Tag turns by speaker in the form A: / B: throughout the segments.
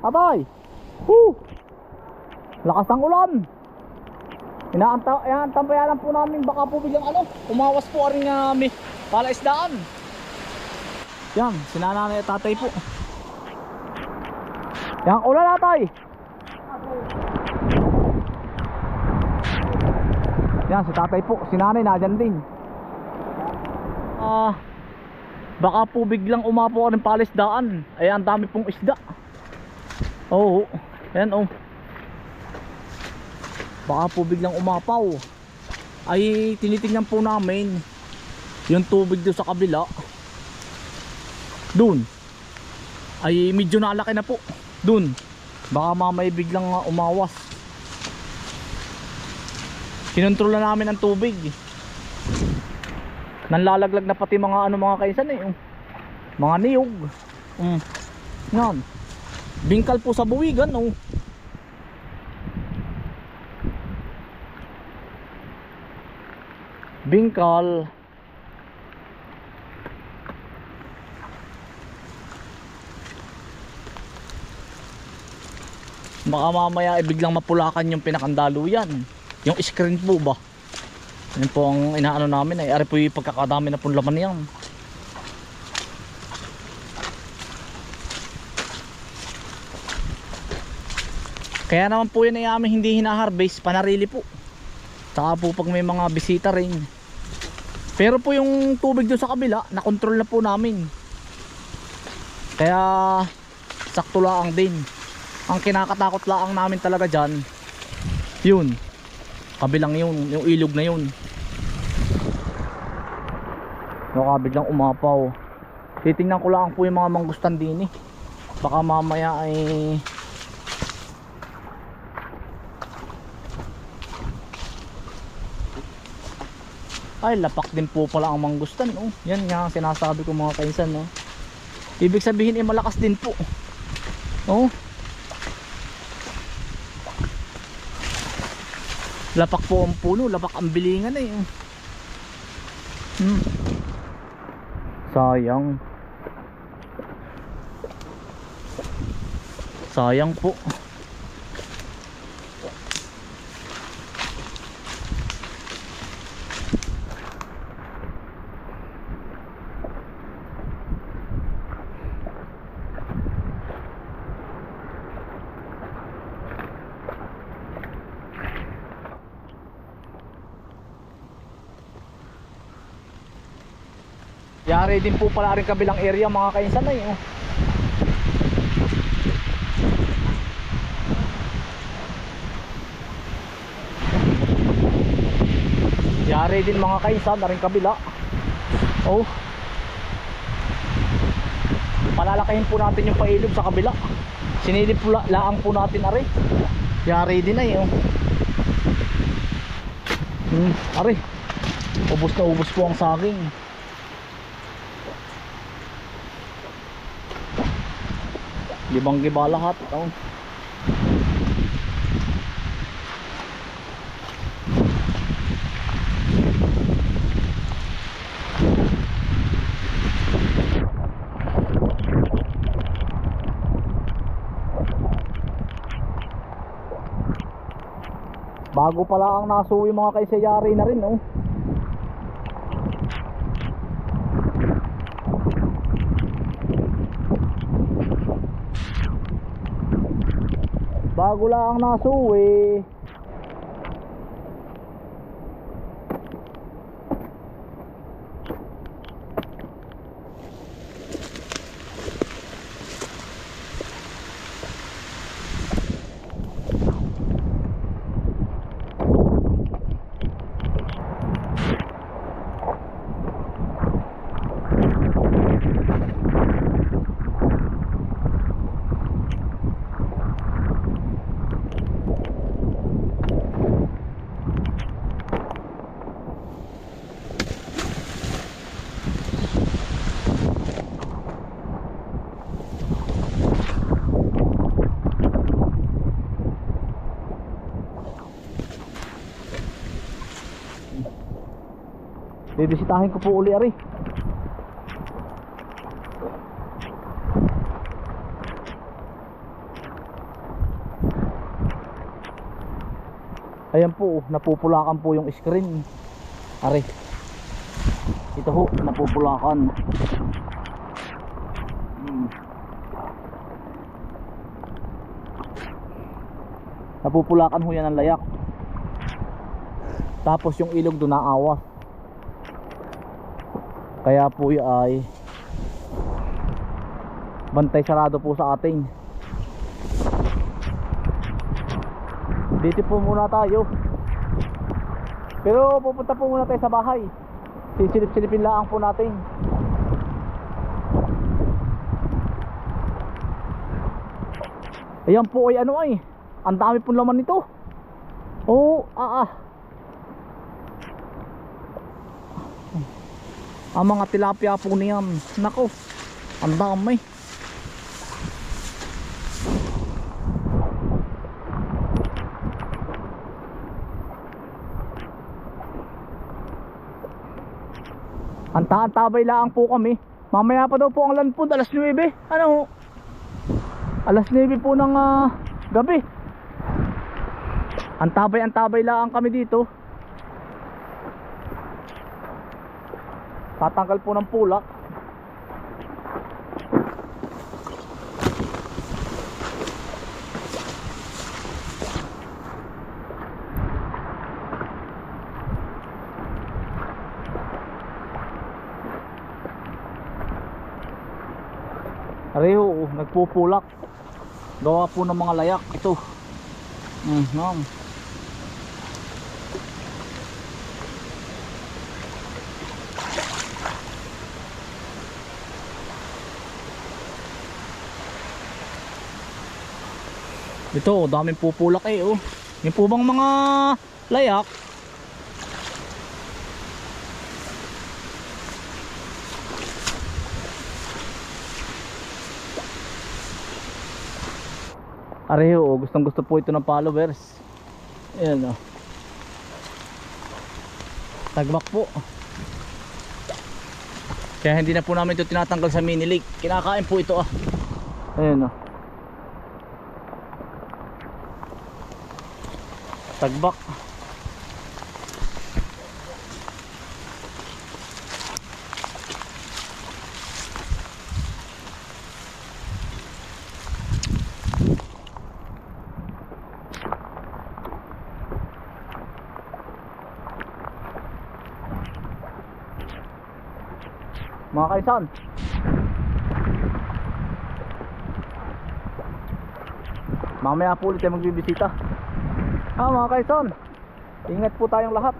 A: Atay! Woo! Lakas ng ulan! Inaanta, inaantabayanan po namin baka po biglang ano, umawas po rin nga may palaisdaan. Yan, sinananay at tatay po. Yan, ulan natay! Yan, si tatay po, si nanay nadyan din. Ah, baka po biglang umapo rin palaisdaan. Ay, ang dami pong isda. Oo, yan oh. Baka po biglang umapaw. Ay tinitingnan po namin yung tubig doon sa kabila. Doon. Ay medyo nalaki na po. Doon. Baka mamaya biglang umawas. Kinontrol na namin ang tubig. Nanlalaglag na pati mga ano mga kaisan eh. oh. Mga niyog. Mm. Yan. Bingkal po sa buwigan oh. Bingkal. Baka mamaya ay biglang mapulakan yung pinakandaluyan. Yung screen po ba? Yan po ang inaano namin ay ari po yung pagkakadami na pong laman niyan. Kaya naman po yan ay aming hindi hinaharvest, panarili po. Saka po pag may mga bisita rin. Pero po yung tubig doon sa kabila, nakontrol na po namin. Kaya sakto lang din. Ang kinakatakot lang namin talaga dyan, yun. Kabilang yun, yung ilog na yun. Baka biglang umapaw. Titingnan ko lang po yung mga mangustan din eh. Baka mamaya ay Ay, lapak din po pala ang mangustan, oh. Yan nga ang sinasabi ko mga kainsan, no. Ibig sabihin, eh, malakas din po. Oh. Lapak po ang puno, lapak ang bilingan eh. oh. Hmm. Sayang. Sayang po. Yari din po pala rin kabilang area mga kainsan na oh. Yari din mga kainsan na rin kabila. Oh. Palalakayin po natin yung pailog sa kabila. Sinilip po la- laang po natin ari. Yari din ay oh. Hmm, ari. Ubus na ubus po ang saging. Libang giba lahat. Oh. Bago pala ang nasuwi mga kaisayari na rin, oh. Bago lang ang nasuwi. Bibisitahin ko po uli ari. Ayan po, napupulakan po yung screen. Ari. Ito ho, napupulakan. Hmm. Napupulakan ho yan ang layak. Tapos yung ilog doon naawas. Kaya po ay bantay sarado po sa ating. Dito po muna tayo. Pero pupunta po muna tayo sa bahay. Sisilip-silipin lang po natin. Ayan po ay ano ay. Ang dami pong laman nito. Oo, ah ah. Ang mga tilapia po niyan. Nako. Ang dami. Ang tabay lang po kami. Mamaya pa daw po ang land food, alas 9. Ano? Alas 9 po ng ah, gabi. Ang tabay, ang tabay lang kami dito. Tatanggal po ng pulak. Areho, oh, nagpupulak. Gawa po ng mga layak. Ito. Mm, no. Ito, oh, daming pupulak eh, oh. Yung po bang mga layak? Areho, oh, gustong gusto po ito ng followers. Ayan, oh. Tagbak po. Kaya hindi na po namin ito tinatanggal sa mini lake. Kinakain po ito, ah. Ayan, oh. Tagbak. Mga kaisan. Mamaya po ulit tayo magbibisita. Ah, mga kaisan. Ingat po tayong lahat.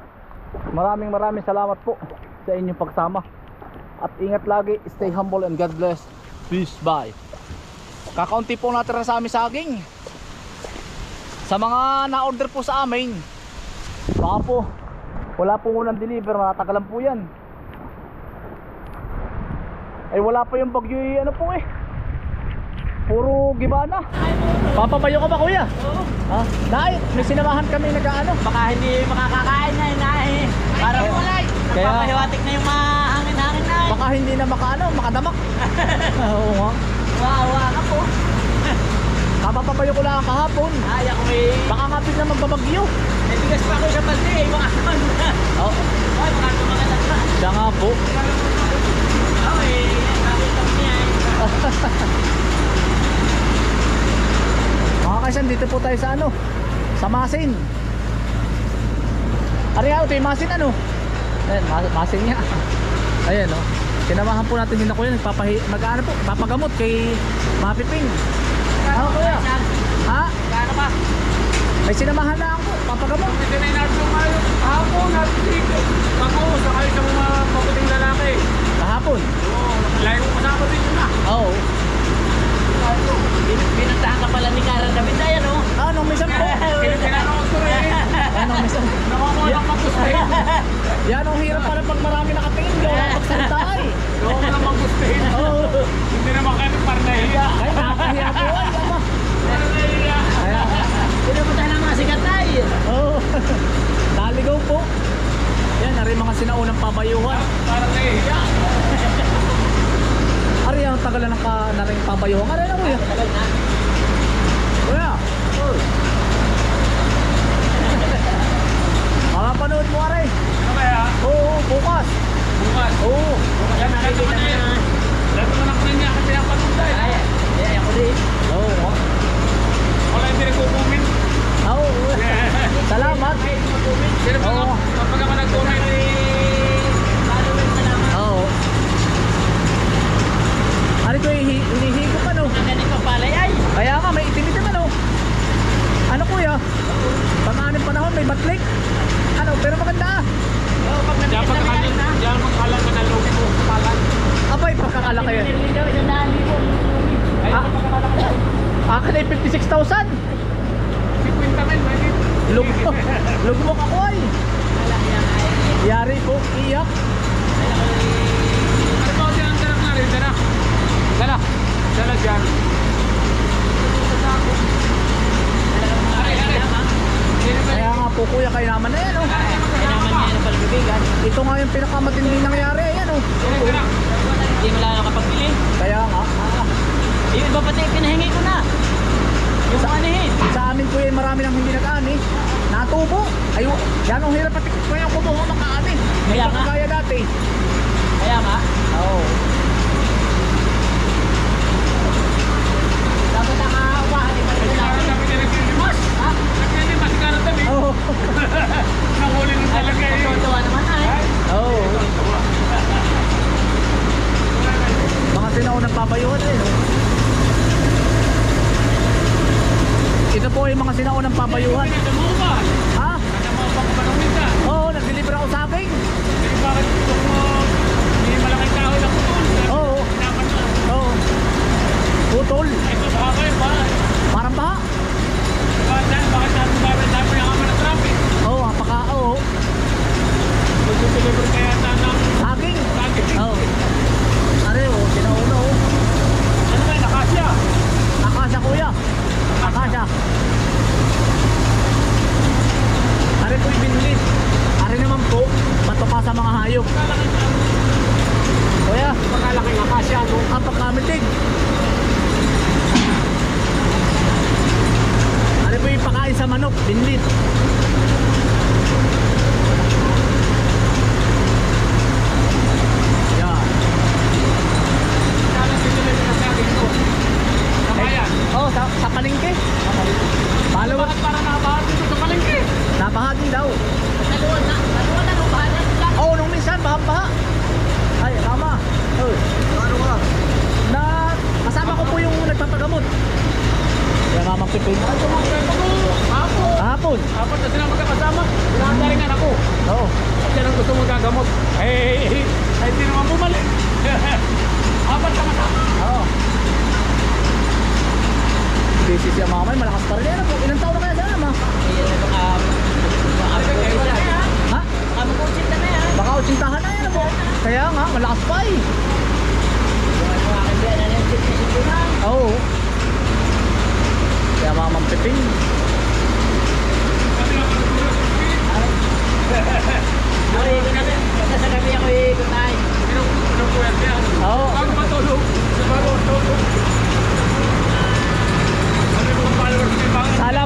A: Maraming maraming salamat po sa inyong pagsama. At ingat lagi, stay humble and God bless. Peace, bye. Kakaunti po natira sa aming saging. Sa mga na-order po sa amin, baka po, wala po unang deliver, matatagalan po yan. Ay wala pa yung bagyo eh, ano po eh. Puro gibana. Papabayo ka ba kuya?
B: Oo.
A: Ha? Dahil may sinamahan kami nag-ano.
B: Baka hindi makakakain na yun eh. Parang walay.
A: Kaya-
B: Papahiwatik na yung mahangin-hangin na eh.
A: Baka hindi na makaano, makadamak. Oo nga.
B: Wawa ka po.
A: Kapapabayo ko lang kahapon.
B: Ay, ako eh.
A: Baka nga bigla magbabagyo.
B: May bigas pa ako sa balde eh. Baka naman.
A: Oo.
B: Ay, baka tumangalan na.
A: Siya nga po.
B: Ako eh. Nakita ko niya eh.
A: Mga kaisan, dito po tayo sa ano? Sa Masin. Ari nga, ito yung Masin ano? Ayan, ma- Masin niya. Ayan o. Oh. Sinamahan po natin din ako yun. Papahi, mag-ano po, papagamot kay Mapiping. Ano kuya? Ha?
B: Kano ba?
A: May sinamahan na ako. Papagamot.
C: Hindi na inarso kayo. Hapon, nagtitig. Ako, sa kayo sa mga mabuting lalaki.
A: Kahapon.
C: Oo, layo ko kasama din yun ah.
A: Oo.
B: Binuntahan ka pala ni David na yan oh.
A: Ah, nung minsan po.
C: Kinakawag ko rin.
A: Ah, nung.
C: Nakakuha lang maggustuhin.
A: Yan ang hirap pala pag marami nakatingin. Gawa ng pagsalita eh.
C: Nakakuha ko lang maggustuhin.
A: Oo.
C: Hindi naman kayo para nahiya.
A: Ay, nakakahiya po. Ay, ama.
C: Para nahiya.
A: Kaya,
B: Pinupuntahan ng mga sikat na eh.
A: Oo. Naligaw po. Yan, ari mga sinaunang pabayuhan.
C: Para nahiya.
A: Tagal na ng ka, na rin pabayuhan. Ari na kuya.
B: Tagal na.
A: Kuya. Batlik. Ano, pero maganda ah.
B: Oo, pag
C: Diyan
B: nabigyan na may
C: pagkakalan,
B: na.
C: diyan pagkakalan ka ng logi mo, kapalan.
A: Abay, pagkakalaki yan.
B: Binili daw isang daan libo.
C: Ay,
A: Ah.
C: pagkakalan ka.
A: Akin ay 56,000.
C: 50 men, mahigit.
A: Lugmok. Lugmok ako ay.
B: Wala yan ay.
A: Yari po, iyak.
C: Ano ba dyan ang darak na rin? Darak. Dala. Dala dyan. Ari, ari. Sino ba
A: Kaya nga po kuya, kayo naman na yan oh.
B: Kaya naman niya ng palbibigan.
A: Yung pinakamatinding nangyari, ayan oh.
C: Sino darak?
B: Hindi mo lang nakapagbili.
A: Kaya nga, ah,
B: Yung iba pati pinahingi ko na. Yung anihin.
A: sa amin kuya, marami nang hindi nag-ani. Natubo. Ay, yan ang hirap pati kuya kumuha makaani.
B: Kaya nga.
A: Kaya dati.
B: Kaya nga.
A: Oo.
B: Dapat
C: na naglilimas.
B: Ha?
C: Naglilimas ka na tabi.
A: Oo.
C: Nahuli
B: Ay,
C: talaga eh.
B: natutuwa naman ay.
A: Oo. Mga sinaunang pabayuhan eh. No? Ito po yung mga.
C: Pinasa mo ba?
A: Ha? Oo, nag-deliver ako sa akin.
C: Eh, bakit gusto mo? Hindi malaking tao lang doon.
A: Oo. Oo. Putol.
C: Ay, baka kayo ba?
A: Parang baha.
C: Bakit dahil? Bakit dahil bakit dahil may hama ng traffic?
A: Oo, apaka, oo.
C: Mag-deliver kaya na ng
A: Saging.
C: saging.
A: Oo. Are, oh, sinauna oh.
C: Ano ba yun? Akasya?
A: Akasya kuya. Akasya. Are po ibinlit. Are naman po, bato pa sa mga hayop. Kuya,
C: Pagkalaking akasya, no?
A: ang pagkamitig. Are po yung pakain sa manok, binlit. Yan.
C: Kaya deliver na saging ko. Tama yan.
A: Oh, sa, sa palengke. Followers,
C: Bakit para nabahan dito sa palengke?
A: napahagi daw.
B: Naluwan na. Naluwan na. Naluwan na.
A: Oo, oh, nung minsan, baha-baha. Ay, tama. Oh. Ano ka? Na, kasama ko po yung nagpapagamot. Kaya nga magpipin.
C: Ay, kumakwento ko. Apo.
A: Hapon.
C: Apat na sila magkakasama. Pinakadaringan ako.
A: Oo.
C: At yan ang gusto mong gagamot. Eh, ay, hindi naman bumalik. Apat ka masama.
A: Oo. Busy siya mamay, malakas pa rin. Ano po, ilang taon na kaya siya, ma?
B: 80 na yan.
A: Oh. Kaya nga, malakas pa eh. Oo. Oh. Kaya mamang
B: piping. Sa gabi ako eh,
C: good night.
A: Oo.
C: Bago matulog. Bago matulog.
A: Sala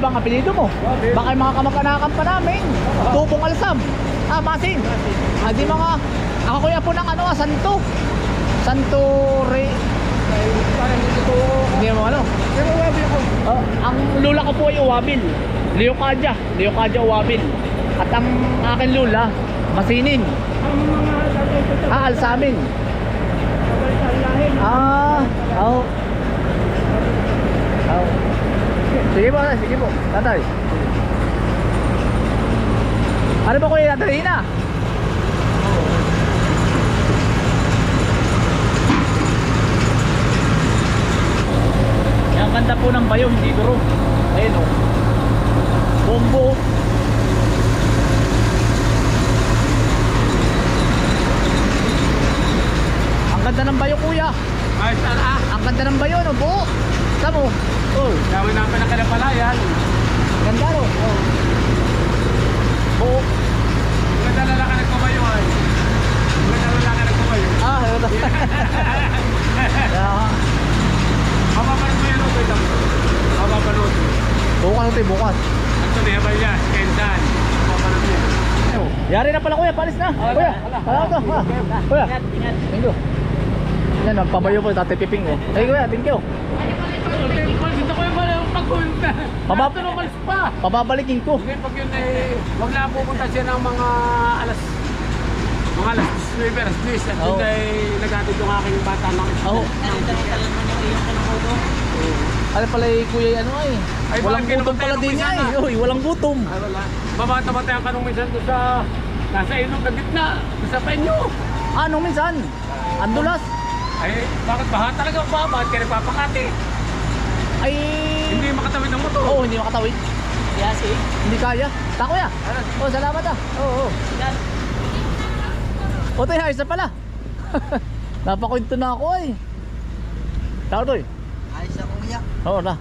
A: kamag-anak, Uwabil ba ang apelido mo?
D: Uwabil.
A: Baka mga kamag-anakan pa namin. Tubong Alsam. Ah, Masin. Ah, di mga, ako kuya po ng ano ah, Santo. Santo Re...
D: Parang hindi ko...
A: Hindi mo ano?
D: Pero wabil ko.
A: Oh, ang lula ko po ay Uwabil. Leocadia. Leocadia Uwabil. At ang akin lula, Masinin.
D: Ang mga
A: Ah, Alsamin. Ah, oo. Oo. Sige po, sige po. Tatay. Ano ba kuya dadalhin na? Ang ganda po ng bayo, hindi duro. Ayun o. Bombo. ganda ng bayo kuya.
C: Na ah.
A: Ang ganda ng bayo no, buo. Tamo. Oh,
C: Gawin namin ang kalapalayan.
A: ganda no. Oh. Buo.
C: Maganda na lang nagkumayo ay. Maganda na lang nagkumayo.
A: Ah, ganda. Kaya,
C: Mapapanood mo yan, okay lang. Mapapanood.
A: bukas natin, bukas.
C: Ito na ba yan? Kendan. Mapapanood yan.
A: Yari na pala kuya, palis na. Kuya, wala ko. Ah, Kuya,
B: ingat.
A: thank you. Yan, nagpabayo po, dati piping ko. Hey kuya, thank you.
C: Dito ko yung pala yung pagpunta.
A: Pabab-
C: pa.
A: Pababalikin ko.
C: Hindi, pag yun eh, wag na pupunta siya ng mga alas mga alas 9, alas 10. At
A: Oo.
C: yun ay naghatid yung aking bata ng
A: Oh,
B: iyong kinukulo.
A: ano pala eh, kuya, ano ay.
C: Ay,
A: Walang gutom pala din niya eh. Uy, walang gutom.
C: Ay, wala. Babata-bata ang kanong minsan doon sa nasa ilog na gitna. Sa penyo.
A: Anong minsan? Andulas?
C: Ay, bakit baha talaga ba? Bakit ka nagpapakati?
A: Ay,
C: Hindi makatawid ng motor.
A: oo, hindi makatawid.
B: Yes, eh.
A: Hindi kaya. Tako ya. Oh, salamat ah. Oo, oo.
B: Yan.
A: O, tayo, ayos na pala. Napakwento na ako eh. Tao to eh.
B: Ayos ako, kuya.
A: Oo na.